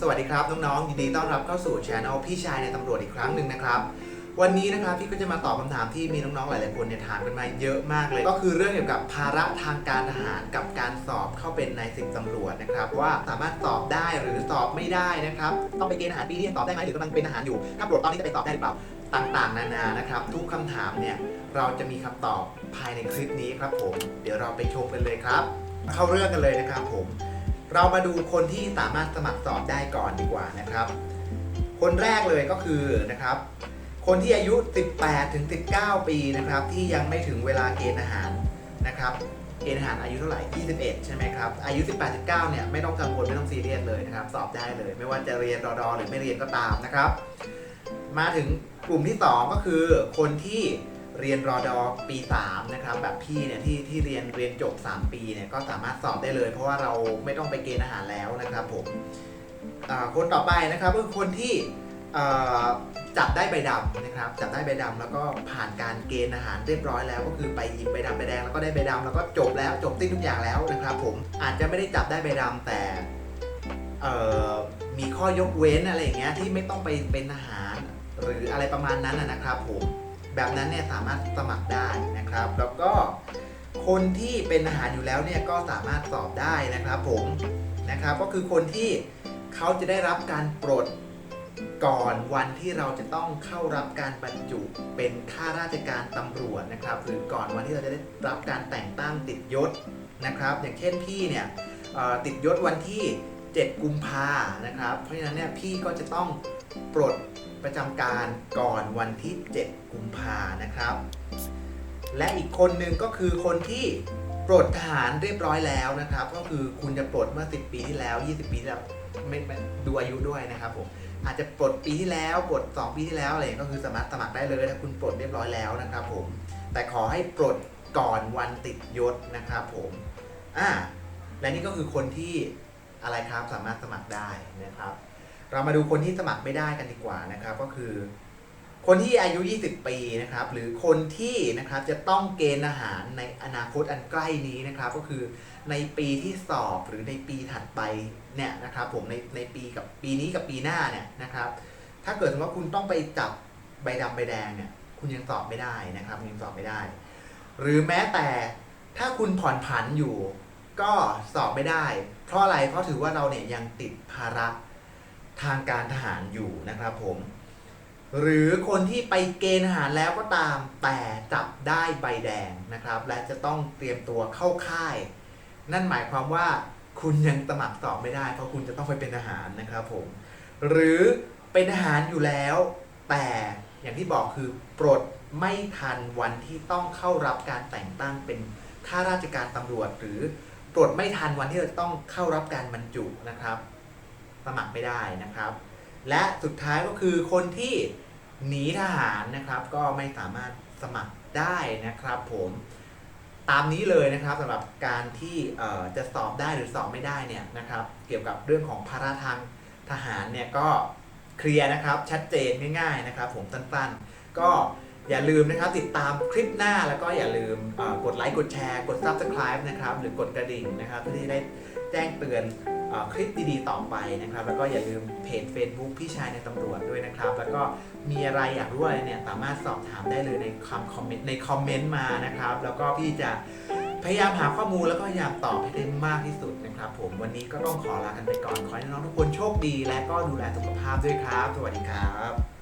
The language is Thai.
สวัสดีครับน้องๆยินดีต้อนรับเข้าสู่ช anel พี่ชายในตำรวจอีกครั้งหนึ่งนะครับ วันนี้นะครับพี่ก็จะมาตอบคำถามที่มีน้องๆหลายๆคนเนี่ยถามกันมาเยอะมากเลย ก็คือเรื่องเกี่ยวกับภาระทางการทหารกับการสอบเข้าเป็นนายสิบตำรวจนะครับว่าสามารถสอบได้หรือสอบไม่ได้นะครับต้องไปเกณฑ์ทหารปีนี้สอบได้ไหมหรือกำลังเป็นทหารอยู่ถ้าปลดตอนนี้จะไปสอบได้หรือเปล่าต่างๆ นานานะครับ ทุกคำถามเนี่ยเราจะมีคำตอบภายในคลิปนี้ครับผม เดี๋ยวเราไปชมกันเลยครับ เข้าเรื่องกันเลยนะครับผม เรามาดูคนที่สามารถสมัครสอบได้ก่อนดีกว่านะครับ คนแรกเลยก็คือนะครับ คนที่อายุ 18 ถึง 19 ปีนะครับ ที่ยังไม่ถึงเวลาเกณฑ์อาหารนะครับ เกณฑ์อาหารอายุเท่าไหร่ 21 ใช่ไหมครับ อายุ 18 19 เนี่ยไม่ต้องกังวลไม่ต้องซีเรียสเลยนะครับ สอบได้เลย ไม่ว่าจะเรียนรอดอหรือไม่เรียนก็ตามนะครับ มาถึงกลุ่มที่ 2 ก็คือคนที่ เรียนรอดอปี3นะครับแบบพี่เนี่ยที่ที่เรียนเรียนจบ 3 ปีเนี่ยก็สามารถสอบได้เลย เพราะว่าเราไม่ต้องไปเกณฑ์อาหารแล้วนะครับผมคนต่อไปนะครับก็คือคนที่จับได้ใบดำนะครับจับได้ใบดำแล้วก็ผ่านการเกณฑ์อาหารเรียบร้อยแล้ว ก็คือไปหยิบใบดำใบแดงแล้วก็ได้ใบดำแล้วก็จบแล้วจบสิ้นทุกอย่างแล้วนะครับ ผมอาจจะไม่ได้จับได้ใบดำแต่มีข้อยกเว้นอะไรอย่างเงี้ยที่ไม่ต้องไปเป็นทหาร หรืออะไรประมาณนั้นนะครับผม แบบนั้นเนี่ยสามารถสมัครได้นะครับ แล้วก็คนที่เป็นทหารอยู่แล้วเนี่ยก็สามารถสอบได้นะครับผมนะครับก็คือคนที่เขาจะได้รับการปลดก่อนวันที่เราจะต้องเข้ารับการบรรจุเป็นข้าราชการตำรวจนะครับหรือก่อนวันที่เราจะได้รับการแต่งตั้งติดยศนะครับ อย่างเช่นพี่เนี่ยติดยศวันที่ 7 กุมภานะครับ เพราะฉะนั้นเนี่ยพี่ก็จะต้องปลด ประจำการก่อนวันที่ 7 กุมภานะครับ และอีกคนหนึ่งก็คือคนที่ปลดทหารเรียบร้อยแล้วนะครับ ก็คือคุณจะปลดเมื่อ 10 ปีที่แล้ว 20 ปีที่แล้วไม่ไม่ดูอายุด้วยนะครับผมอาจจะปลดปีที่แล้วปลด 2 ปีที่แล้วอะไรก็คือสามารถสมัครได้เลยถ้าคุณปลดเรียบร้อยแล้วนะครับผมแต่ขอให้ปลดก่อนวันติดยศนะครับผมอ่าและนี่ก็คือคนที่อะไรครับสามารถสมัครได้นะครับ เรามาดูคนที่สมัครไม่ได้กันดีกว่านะครับก็คือ คนที่อายุ 20 ปีนะครับหรือคนที่นะครับจะต้องเกณฑ์อาหารในอนาคตอันใกล้นี้นะครับ ก็คือในปีที่สอบหรือในปีถัดไปเนี่ยนะครับผมในในปีกับปีนี้กับปีหน้าเนี่ยนะครับ ถ้าเกิดสมมติว่าคุณต้องไปจับใบดำใบแดงเนี่ยคุณยังสอบไม่ได้นะครับยังสอบไม่ได้ หรือแม้แต่ถ้าคุณผ่อนผันอยู่ ก็สอบไม่ได้ เพราะอะไรเพราะถือว่าเราเนี่ยยังติดภาระ ทางการทหารอยู่นะครับผม หรือคนที่ไปเกณฑ์ทหารแล้วก็ตามแต่จับได้ใบแดงนะครับ และจะต้องเตรียมตัวเข้าค่าย นั่นหมายความว่าคุณยังสมัครสอบไม่ได้ เพราะคุณจะต้องไปเป็นทหารนะครับผม หรือเป็นทหารอยู่แล้ว แต่อย่างที่บอกคือปลดไม่ทันวันที่ต้องเข้ารับการแต่งตั้งเป็นข้าราชการตำรวจ หรือปลดไม่ทันวันที่เราต้องเข้ารับการบรรจุนะครับ สมัครไม่ได้นะครับ และสุดท้ายก็คือคนที่หนีทหารนะครับ ก็ไม่สามารถสมัครได้นะครับ ผมตามนี้เลยนะครับสำหรับการที่จะสอบได้หรือสอบไม่ได้เนี่ยนะครับ เกี่ยวกับเรื่องของภาระทางทหารเนี่ยก็เคลียร์นะครับชัดเจนง่ายๆนะครับ ผมสั้นๆ ก็อย่าลืมนะครับติดตามคลิปหน้าแล้วก็อย่าลืมกดไลค์กดแชร์ กด subscribe นะครับ หรือกดกระดิ่งนะครับ เพื่อที่ได้แจ้งเตือน คลิปดีๆต่อไปนะครับ แล้วก็อย่าลืมเพจ Facebook พี่ชายในตำรวจด้วยนะครับ แล้วก็มีอะไรอยากรู้อะไรเนี่ยสามารถสอบถามได้เลยในคำคอมเมนต์ในคอมเมนต์มานะครับ แล้วก็พี่จะพยายามหาข้อมูลแล้วก็พยายามตอบให้ได้มากที่สุดนะครับ ผมวันนี้ก็ต้องขอลากันไปก่อนขอให้น้องทุกคนโชคดี และก็ดูแลสุขภาพด้วยครับ สวัสดีครับ